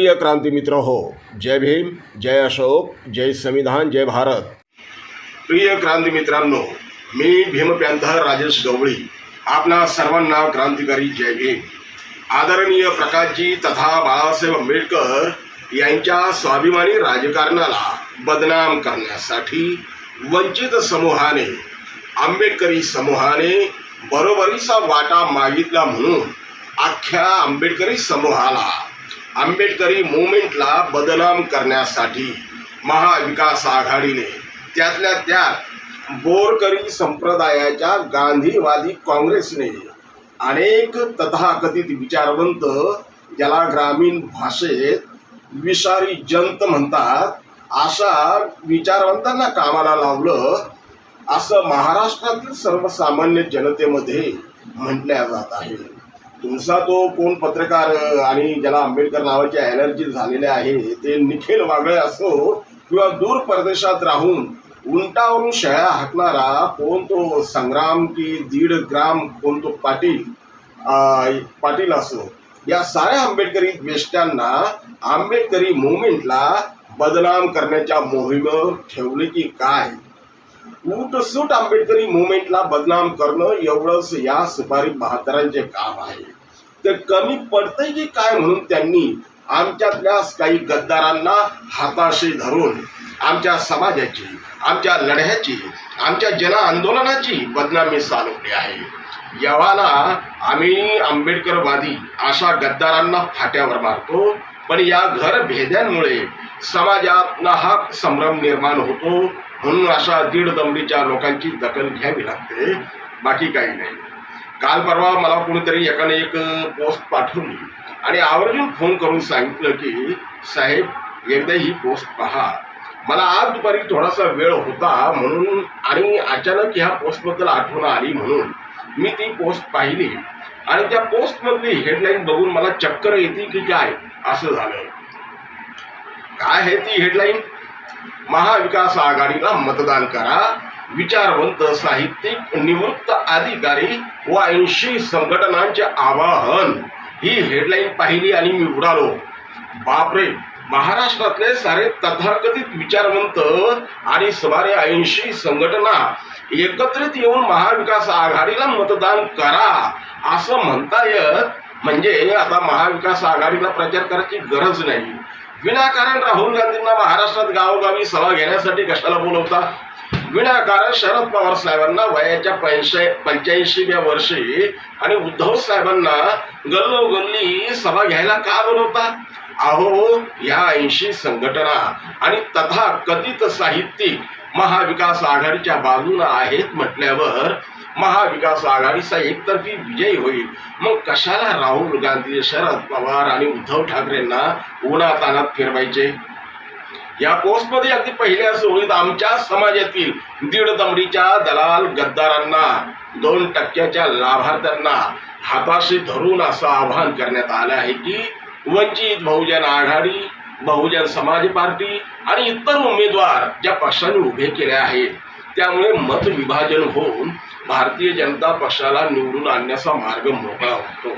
प्रिय क्रांती मित्र हो, जय भीम, जय अशोक, जय संविधान, जय भारत। प्रिय क्रांती मित्रांनो, मी भीमप्यांथर राजेश गवळी, आपणा सर्वांना क्रांतिकारी जय भीम. आदरणीय प्रकाशजी तथा बाळासाहेब आंबेडकर यांच्या स्वाभिमानी राजकारणाला बदनाम करण्यासाठी वंचित समूहाने, आंबेडकरी समूहाने बरोबरीचा वाटा मागितला म्हणून अख्ख्या आंबेडकरी समूहाला आंबेडकरी मुवमेंटला बदनाम करण्यासाठी महाविकास आघाडीने त्यातल्या त्यात बोरकरी संप्रदायाच्या गांधीवादी काँग्रेसने अनेक तथाकथित विचारवंत ज्याला ग्रामीण भाषेत विषारी जंत म्हणतात अशा विचारवंतांना कामाला लावलं असं महाराष्ट्रातील सर्वसामान्य जनतेमध्ये म्हटल्या जात आहे. तुमचा तो कोण पत्रकार आणि ज्याला आंबेडकर नावाची ॲलर्जी झालेले आहे ते निखिल वागळे असो किंवा दूर परदेशात राहून उंटावरून शाळा हाकणारा कोण तो संग्राम की दीड ग्राम कोण तो पाटील पाटील असो या साऱ्या आंबेडकरी द्वेष्ट्यांना आंबेडकरी मुवमेंटला बदनाम करण्याच्या मोहिमेवर ठेवले की काय? उठसूट आंबेडकरी मुवमेंटला बदनाम करणं एवढंच या सुपारी बहादरांचे काम आहे. ते कमी पडतंय की काय म्हणून त्यांनी आमच्यातल्या काही गद्दारांना हाताशी धरून आमच्या समाजाची आमच्या लढ्याची आमच्या जन आंदोलनाची बदनामी चालवली आहे. यावाला आम्ही आंबेडकरवादी अशा गद्दारांना फाट्यावर मारतो पण या घर भेद्यांमुळे समाजात हा संभ्रम निर्माण होतो म्हणून अशा दीड दमडीच्या लोकांची दखल घ्यावी लागते. बाकी काही नाही. काल परवा मला कोणीतरी एकाने एक पोस्ट पाठवली. आणि आवर्जून फोन करून सांगितलं की साहेब एकदा ही पोस्ट पहा. मला आज दुपारी थोडासा वेळ होता म्हणून आणि अचानक ह्या पोस्टबद्दल आठवण आली म्हणून मी ती पोस्ट पाहिली. आणि त्या पोस्टमधली हेडलाईन बघून मला चक्कर येते की काय? असं झालं. काय आहे ती हेडलाईन? महाविकास आघाडीला मतदान करा. विचारवंत साहित्यिक निवृत्त अधिकारी व ऐंशी संघटनांचे आवाहन. ही हेडलाईन पाहिली आणि मी उडालो. बापरे! महाराष्ट्रातले सारे तथाकथित विचारवंत आणि सुमारे ऐंशी संघटना एकत्रित येऊन महाविकास आघाडीला मतदान करा असं म्हणता येत. म्हणजे आता महाविकास आघाडीला प्रचार करायची गरज नाही. विनाकारण राहुल गांधींना महाराष्ट्रात गावोगावी सभा घेण्यासाठी कशाला बोलवता? विनाकारण शरद पवार साहेबांना वयाच्या पंचे पंच्याऐंशीव्या वर्षी आणि उद्धव साहेबांना गल्लोगल्ली सभा घ्यायला का बोलवता? अहो या ऐंशी संघटना आणि तथा कथित साहित्यिक महाविकास आघाडीच्या बाजूला आहेत म्हटल्यावर महाविकास आघाडीचा एकतर्फी विजय होईल. मग कशाला राहुल गांधी शरद पवार आणि उद्धव ठाकरेंना उन्हातानात फिरवायचे? या पोस्टमध्ये अगदी पहिल्या सोळीत आमच्या समाजातील दीड दमडीच्या दलाल गद्दारांना दोन टक्क्याच्या लाभार्थ्यांना हाताशी धरून असं आवाहन करण्यात आलं आहे की वंचित बहुजन आघाडी बहुजन समाज पार्टी आणि इतर उमेदवार ज्या पक्षांनी उभे केले आहेत त्यामुळे मतविभाजन होऊन भारतीय जनता पक्षाला निवडून आणण्याचा मार्ग मोकळा होतो.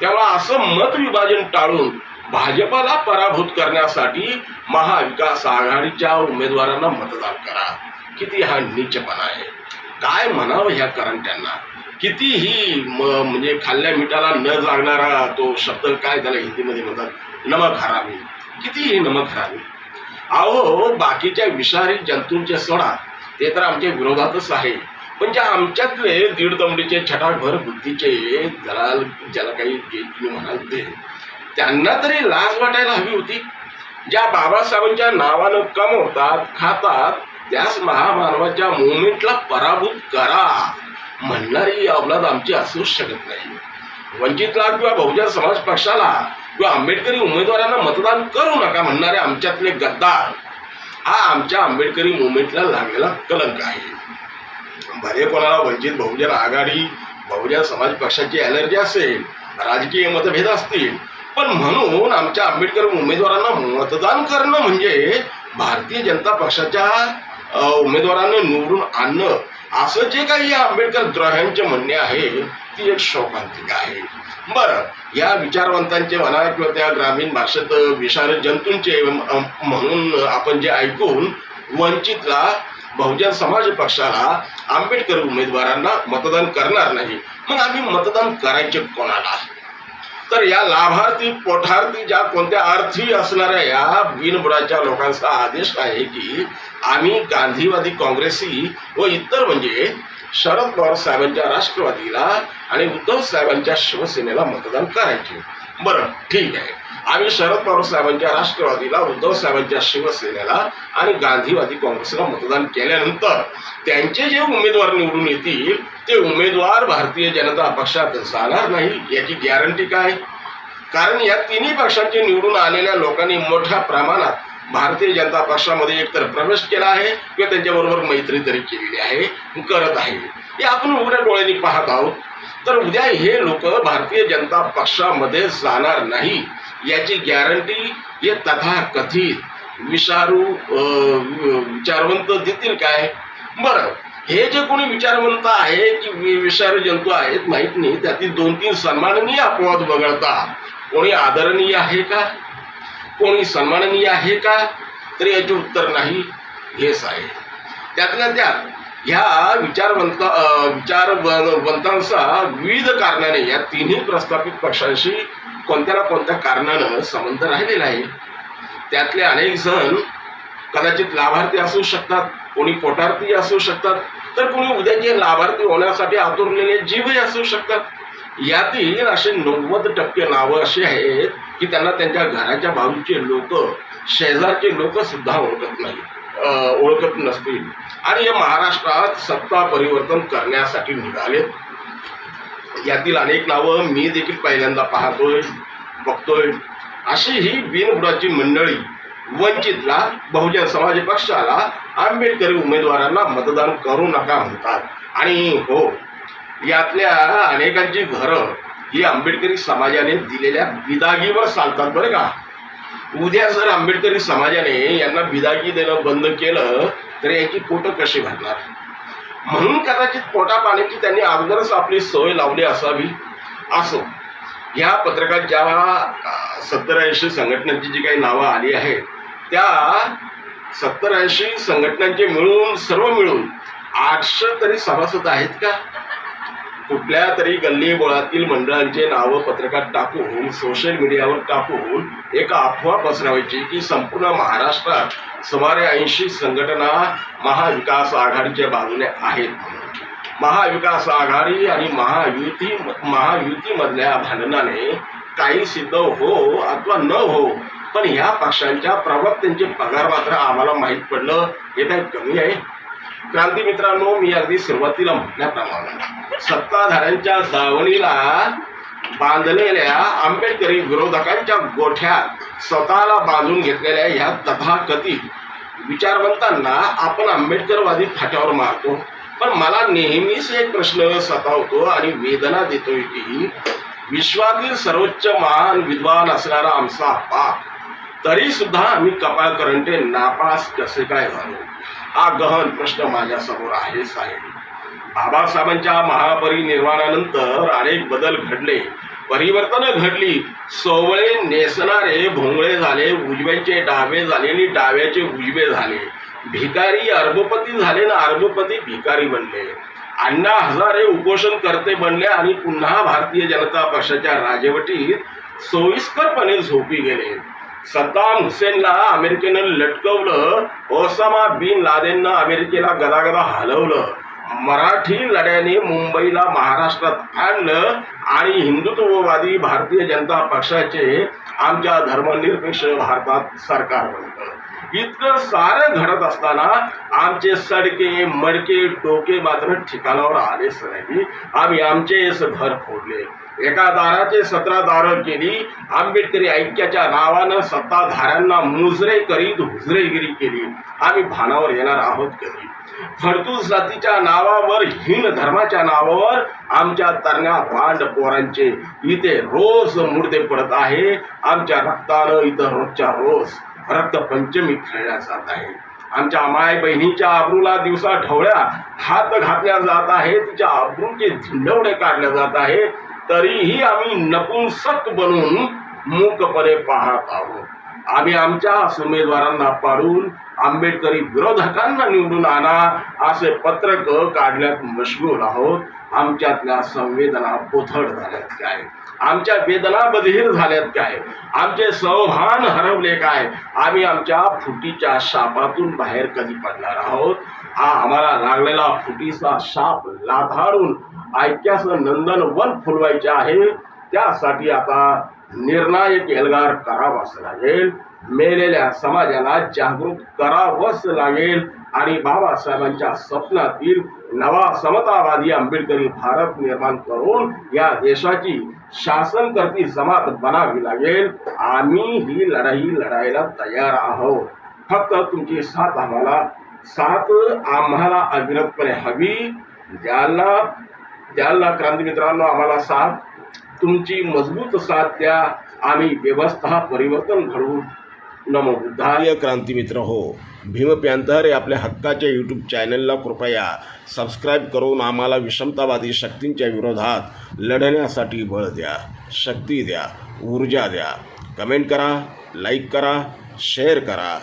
त्यामुळे असं मत विभाजन टाळून भाजपाला पराभूत करण्यासाठी महाविकास आघाडीच्या उमेदवारांना मतदान करा. किती हा नीचपणा आहे. काय म्हणावं ह्या करंट्यांना? कितीही म म्हणजे खाल्ल्या मिठाला न लागणारा तो शब्द काय त्याला हिंदीमध्ये म्हणतात? नमक हरामी कितीही नमक हरावी अहो बाकीच्या विषारी जंतूंचे सोडा. ते तर आमच्या विरोधातच आहे. पण ज्या आमच्यातले दीड दमडीचे छटाभर बुद्धीचे दलाल ज्याला काही जे तुम्ही म्हणाल ते. त्यांना तरी लाज वाटायला हवी होती. ज्या बाबासाहेबांच्या नावानं कमवतात खातात त्याच महामानवाच्या मुवमेंटला पराभूत करा. म्हणणारी अवलाद आमची असूच शकत नाही. वंचितला किंवा बहुजन समाज पक्षाला किंवा आंबेडकरी उमेदवारांना मतदान करू नका म्हणणारे आमच्यातले गद्दार. हा आमच्या आंबेडकरी मुवमेंटला लागलेला कलंक आहे. भले वंचित बहुजन आघाडी बहुजन समाज पक्षाची ॲलर्जी असेल राजकीय मतभेद असतील पण म्हणून आमच्या आंबेडकर उमेदवारांना मतदान करणं म्हणजे भारतीय जनता पक्षाच्या उमेदवारांना निवडून आणणं असं जे काही या आंबेडकर द्रोह्यांचे म्हणणे आहे ती एक शोकांतिका आहे. बरं या विचारवंतांचे म्हणा किंवा त्या ग्रामीण भाषेत विषारी जंतूंचे म्हणून आपण जे ऐकून वंचितला बहुजन समाज पक्षाला आंबेडकर उमेदवारांना मतदान करणार नाही. मग आम्ही मतदान करायचे कोणाला? तर या लाभार्थी पोठार्थी ज्या कोणत्या अर्थी असणाऱ्या या बिनबुडाच्या लोकांचा आदेश आहे की आम्ही गांधीवादी काँग्रेसी व इतर म्हणजे शरद पवार साहेबांच्या राष्ट्रवादीला आणि उद्धव साहेबांच्या शिवसेनेला मतदान करायचे. बरं ठीक आहे. आम्ही शरद पवार साहेबांच्या राष्ट्रवादीला उद्धव साहेबांच्या शिवसेनेला आणि गांधीवादी काँग्रेसला मतदान केल्यानंतर त्यांचे जे उमेदवार निवडून येतील ते उमेदवार भारतीय जनता पक्षात जाणार नाही याची गॅरंटी काय? कारण या तिन्ही पक्षांचे निवडून आलेल्या लोकांनी मोठ्या प्रमाणात भारतीय जनता पक्षामध्ये एकतर प्रवेश केला आहे किंवा त्यांच्याबरोबर मैत्री तरी केलेली आहे करत आहे. हे आपण उघड्या डोळ्यांनी पाहत आहोत. तर उद्या हे लोक भारतीय जनता पक्षामध्ये जाणार नाही. याची गॅरंटी हे तथाकथित विषारू विचारवंत देतील काय? बरं हे जे कोणी विचारवंत आहे की वि- विषारू जंतू आहेत माहीत नाही. त्यातील दोन तीन सन्माननीय अपवाद वगळता कोणी आदरणीय आहे का? कोणी सन्माननीय आहे का? तर याचे उत्तर नाही. हेच आहे त्यातल्या त्यात ह्या विचारवंत विचारवंतांचा विविध कारणाने या तिन्ही प्रस्थापित पक्षांशी कोणत्या ना कोणत्या कारणानं संबंध राहिलेला आहे. त्यातले अनेक जण कदाचित लाभार्थी असू शकतात कोणी पोटार्थी असू शकतात तर कोणी उद्याचे लाभार्थी होण्यासाठी आतुरलेले जीवही असू शकतात. यातील असे नव्वद टक्के नावं अशी आहेत की त्यांना त्यांच्या घराच्या बाजूचे लोक शेजारचे लोक सुद्धा ओळखत नाही ओळखत नसतील. आणि या महाराष्ट्रात सत्ता परिवर्तन करण्यासाठी निघाले. यातील अनेक नावं मी देखील पहिल्यांदा पाहतोय बघतोय. अशी ही बिनबुडाची मंडळी वंचितला बहुजन समाज पक्षाला आंबेडकरी उमेदवारांना मतदान करू नका म्हणतात. आणि हो यातल्या अनेकांची घरं ही आंबेडकरी समाजाने दिलेल्या बिदागीवर चालतात बरं का. उद्या जर आंबेडकरी समाजाने यांना बिदागी देणं बंद केलं तर यांची पोटं कशी भरणार? म्हणून कदाचित पोटा पाण्याची त्यांनी अगोदरच आपली सोय लावली असावी. असो या पत्रकात ज्या सत्तर ऐंशी संघटनांची जी काही नावं आली आहेत त्या सत्तर ऐंशी संघटनांचे मिळून सर्व मिळून आठशे तरी सभासद आहेत का? कुठल्या तरी गल्ली बोळातील मंडळांचे नावं पत्रकात टाकून सोशल मीडियावर टाकून एक अफवा पसरवायची की संपूर्ण महाराष्ट्रात सुमारे ऐंशी संघटना महाविकास आघाडीच्या बाजूने आहेत. महाविकास आघाडी आणि महायुती महायुतीमधल्या भांडणाने काही सिद्ध हो अथवा न हो पण ह्या पक्षांच्या प्रवक्त्यांचे पगार मात्र आम्हाला माहीत पडलं. हे काही कमी आहे? क्रांती मित्रांनो मी अगदी सुरुवातीला म्हटल्याप्रमाणे सत्ताधाऱ्यांच्या दावणीला बांधलेल्या आंबेडकरी विरोधकांच्या गोठ्यात स्वतःला बांधून घेतलेल्या ह्या तथाकथित विचारवंतांना आपण आंबेडकरवादी फाट्यावर मारतो. पण मला नेहमीच एक प्रश्न सतावतो आणि वेदना देतोय की विश्वातील सर्वोच्च महान विद्वान असणारा आमचा बाप तरी सुद्धा आम्ही कपाळ करंटे नापास कसे काय झालो? हा गहन प्रश्न माझ्यासमोर आहे साहेब. बाबासाहेबांच्या महापरिनिर्वाणानंतर अनेक बदल घडले. परिवर्तन घडली. सवळे नेसणारे भोंगळे झाले उजव्यांचे डावे झाले आणि डाव्याचे उजवे झाले. भिकारी अर्बपती झाले ना अर्बपती भिकारी बनले. अण्णा हजारे उपोषण करते बनले आणि पुन्हा भारतीय जनता पक्षाच्या राजवटीत सोयीस्करपणे झोपी गेले. सद्दाम हुसेनला अमेरिकेनं लटकवलं ओसामा बिन लादेननं अमेरिकेला गदागदा हलवलं. मराठी लढ्याने मुंबईला महाराष्ट्रात आणलं आणि हिंदुत्ववादी भारतीय जनता पक्षाचे आमच्या धर्मनिरपेक्ष भारतात सरकार बनलं. इतकं सारं घडत असताना आमचे सडके मडके डोके मात्र ठिकाणावर आलेच नाही. आम्ही आमचेच घर फोडले. एका दाराचे सतरा दारं केली. आंबेडकरी ऐक्याच्या नावानं सत्ताधाऱ्यांना मुजरे करीत हुजरेगिरी केली. आम्ही भानावर येणार आहोत कधी? फडतूस जातीच्या नावावर हिन धर्माच्या नावावर आमच्या तरण्या भांड पोरांचे इथे रोज मुर्दे पडत आहे. आमच्या रक्तानं इथं रोजच्या रोज रक्तपंचमी खेळल्या जात आहे. आमच्या माय बहिणीच्या आबरूला दिवसा ढवळ्या हात घातल्या जात आहे तिच्या आबरूचे झिंडवडे काढले जात आहे तरीही आम्ही नपुंसक बनून मूकपणे पाहत आहोत. आम्ही आमच्या उमेदवारांना पाडून आंबेडकरी विरोधकांना निवडून आणा असे पत्रक काढण्यात मशगूल आहोत. आमच्यातल्या संवेदना पोथड झाल्यात काय? आमच्या वेदना बधीर झाल्यात काय? आमचे सौभान हरवले काय? आम्ही आमच्या फुटीच्या शापातून बाहेर कधी पडणार आहोत? हा आम्हाला लागलेला फुटीचा शाप लाथाडून ऐक्याचं नंदन वन फुलवायचे आहे. त्यासाठी आता निर्णायक एल्गार करावाच लागेल. मेलेल्या समाजाला जागृत करावंच लागेल. आणि बाबासाहेबांच्या स्वप्नातील नवा समतावादी आंबेडकरी भारत निर्माण करून या देशाची शासन करती जमात बनावी लागेल. आम्ही ही लढाई लढायला तयार आहोत. फक्त तुमची साथ आम्हाला साथ आम्हाला अविरतपणे हवी. ज्याला द्यायला क्रांती मित्रांनो आम्हाला साथ तुमची मजबूत साथ द्या. आम्ही व्यवस्था परिवर्तन घडवू नमो बुद्धाय. क्रांती मित्र हो. भीम पॅन्थर हे आपल्या हक्काच्या यूट्यूब चॅनलला कृपया सबस्क्राईब करून आम्हाला विषमतावादी शक्तींच्या विरोधात लढण्यासाठी बळ द्या. शक्ती द्या. ऊर्जा द्या. कमेंट करा लाईक करा शेअर करा.